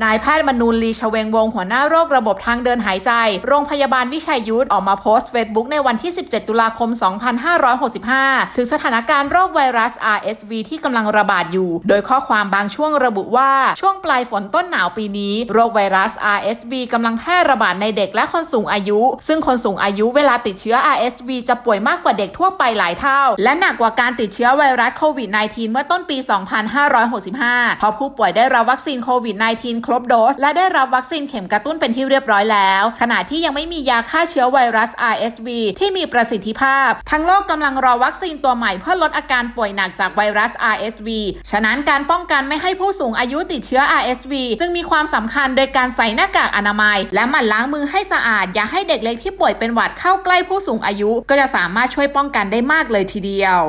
นายแพทย์มนูลลีชเวงวงหัวหน้าโรคระบบทางเดินหายใจ โรงพยาบาลวิชัยยุทธออกมาโพสต์เฟซบุ๊กในวันที่ 17 ตุลาคม 2565 ถึงสถานการณ์โรคไวรัส RSV ที่กำลังระบาดอยู่ โดยข้อความบางช่วงระบุว่า ช่วงปลายฝนต้นหนาวปีนี้ โรคไวรัส RSV กำลังแพร่ระบาดในเด็กและคนสูงอายุ ซึ่งคนสูงอายุเวลาติดเชื้อ RSV จะป่วยมากกว่าเด็กทั่วไปหลายเท่า และหนักกว่าการติดเชื้อไวรัสโควิด -19 เมื่อต้นปี 2565 เพราะผู้ป่วยได้รับวัคซีนโควิด -19 ครบโดส และได้รับวัคซีนเข็มกระตุ้นเป็นที่เรียบร้อยแล้ว ขณะที่ยังไม่มียาฆ่าเชื้อไวรัส RSV ที่มีประสิทธิภาพ ทั้งโลกกำลังรอวัคซีนตัวใหม่เพื่อลดอาการป่วยหนักจากไวรัส RSV ฉะนั้นการป้องกันไม่ให้ผู้สูงอายุติดเชื้อ RSV จึงมีความสำคัญโดยการใส่หน้ากากอนามัย และหมั่นล้างมือให้สะอาด อย่าให้เด็กเล็กที่ป่วยเป็นหวัดเข้าใกล้ผู้สูงอายุ ก็จะสามารถช่วยป้องกันได้มากเลยทีเดียว